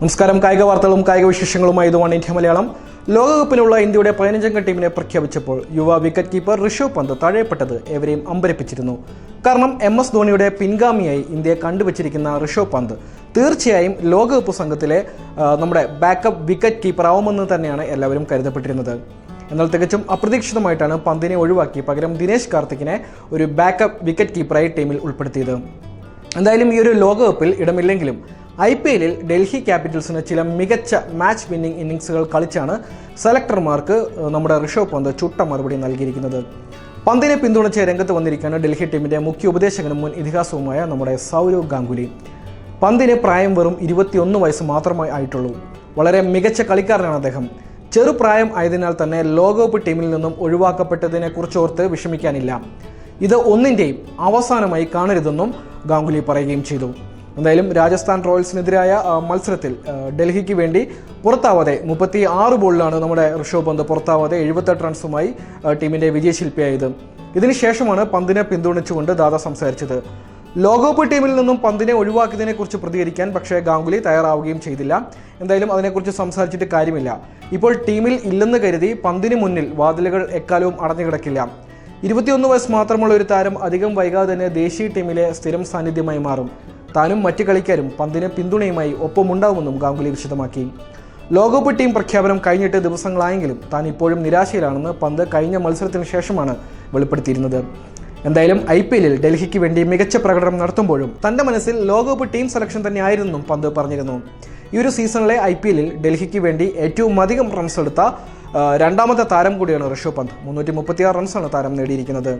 നമസ്കാരം. കായിക വാർത്തകളും കായിക വിശേഷങ്ങളുമായി ഇതുമാണ് ഇന്ത്യ മലയാളം. ലോകകപ്പിനുള്ള ഇന്ത്യയുടെ പതിനഞ്ചംഗ ടീമിനെ പ്രഖ്യാപിച്ചപ്പോൾ യുവ വിക്കറ്റ് കീപ്പർ ഋഷഭ് പന്ത് തഴയപ്പെട്ടത് എവരെയും അമ്പരപ്പിച്ചിരുന്നു. കാരണം എം എസ് ധോണിയുടെ പിൻഗാമിയായി ഇന്ത്യയെ കണ്ടുവച്ചിരിക്കുന്ന ഋഷഭ് പന്ത് തീർച്ചയായും ലോകകപ്പ് സംഘത്തിലെ നമ്മുടെ ബാക്കപ്പ് വിക്കറ്റ് കീപ്പർ ആവുമെന്ന് തന്നെയാണ് എല്ലാവരും കരുതപ്പെട്ടിരുന്നത്. എന്നാൽ തികച്ചും അപ്രതീക്ഷിതമായിട്ടാണ് പന്തിനെ ഒഴിവാക്കി പകരം ദിനേശ് കാർത്തിക്കിനെ ഒരു ബാക്കപ്പ് വിക്കറ്റ് കീപ്പറായി ടീമിൽ ഉൾപ്പെടുത്തിയത്. എന്തായാലും ഈ ഒരു ലോകകപ്പിൽ ഇടമില്ലെങ്കിലും ഐ പി എല്ലിൽ ഡൽഹി ക്യാപിറ്റൽസിന് ചില മികച്ച മാച്ച് വിന്നിംഗ് ഇന്നിങ്സുകൾ കളിച്ചാണ് സെലക്ടർമാർക്ക് നമ്മുടെ ഋഷഭ് പന്ത് ചുട്ട മറുപടി നൽകിയിരിക്കുന്നത്. പന്തിനെ പിന്തുണച്ച് രംഗത്ത് വന്നിരിക്കുന്ന ഡൽഹി ടീമിന്റെ മുഖ്യ ഉപദേശകനും മുൻ ഇതിഹാസവുമായ നമ്മുടെ സൗരവ് ഗാംഗുലി. പന്തിന് പ്രായം വെറും ഇരുപത്തിയൊന്ന് വയസ്സ് മാത്രമേ ആയിട്ടുള്ളൂ. വളരെ മികച്ച കളിക്കാരനാണ് അദ്ദേഹം. ചെറുപ്രായം ആയതിനാൽ തന്നെ ലോകകപ്പ് ടീമിൽ നിന്നും ഒഴിവാക്കപ്പെട്ടതിനെ കുറിച്ചോർത്ത് വിഷമിക്കാനില്ല. ഇത് ഒന്നിന്റെയും അവസാനമായി കാണരുതെന്നും ഗാംഗുലി പറയുകയും ചെയ്തു. എന്തായാലും രാജസ്ഥാൻ റോയൽസിനെതിരായ മത്സരത്തിൽ ഡൽഹിക്ക് വേണ്ടി പുറത്താവാതെ മുപ്പത്തി ആറ് ബോളിലാണ് നമ്മുടെ ഋഷഭ് പന്ത് പുറത്താവാതെ എഴുപത്തെട്ട് റൺസുമായി ടീമിന്റെ വിജയശില്പിയായത്. ഇതിനുശേഷമാണ് പന്തിനെ പിന്തുണച്ചുകൊണ്ട് ദാദ സംസാരിച്ചത്. ലോകകപ്പ് ടീമിൽ നിന്നും പന്തിനെ ഒഴിവാക്കിയതിനെ കുറിച്ച് പ്രതികരിക്കാൻ പക്ഷേ ഗാംഗുലി തയ്യാറാവുകയും ചെയ്തില്ല. എന്തായാലും അതിനെക്കുറിച്ച് സംസാരിച്ചിട്ട് കാര്യമില്ല. ഇപ്പോൾ ടീമിൽ ഇല്ലെന്ന് കരുതി പന്തിന് മുന്നിൽ വാതിലുകൾ എക്കാലവും അടഞ്ഞു കിടക്കില്ല ഇരുപത്തിയൊന്ന് വയസ്സ് മാത്രമുള്ള ഒരു താരം അധികം വൈകാതെ തന്നെ ദേശീയ ടീമിലെ സ്ഥിരം സാന്നിധ്യമായി മാറും. താനും മറ്റ് കളിക്കാരും പന്തിന് പിന്തുണയുമായി ഒപ്പമുണ്ടാവുമെന്നും ഗാംഗുലി വിശദമാക്കി. ലോകകപ്പ് ടീം പ്രഖ്യാപനം കഴിഞ്ഞിട്ട് ദിവസങ്ങളായെങ്കിലും താൻ ഇപ്പോഴും നിരാശയിലാണെന്ന് പന്ത് കഴിഞ്ഞ മത്സരത്തിന് ശേഷമാണ് വെളിപ്പെടുത്തിയിരുന്നത്. എന്തായാലും ഐ പി എല്ലിൽ ഡൽഹിക്ക് വേണ്ടി മികച്ച പ്രകടനം നടത്തുമ്പോഴും തന്റെ മനസ്സിൽ ലോകകപ്പ് ടീം സെലക്ഷൻ തന്നെയായിരുന്നെന്നും പന്ത് പറഞ്ഞിരുന്നു. ഈ ഒരു സീസണിലെ ഐ പി എല്ലിൽ ഡൽഹിക്ക് വേണ്ടി ഏറ്റവും അധികം റൺസ് എടുത്ത രണ്ടാമത്തെ താരം കൂടിയാണ് ഋഷഭ് പന്ത്. മുന്നൂറ്റി മുപ്പത്തിയാറ് റൺസാണ് താരം നേടിയിരിക്കുന്നത്.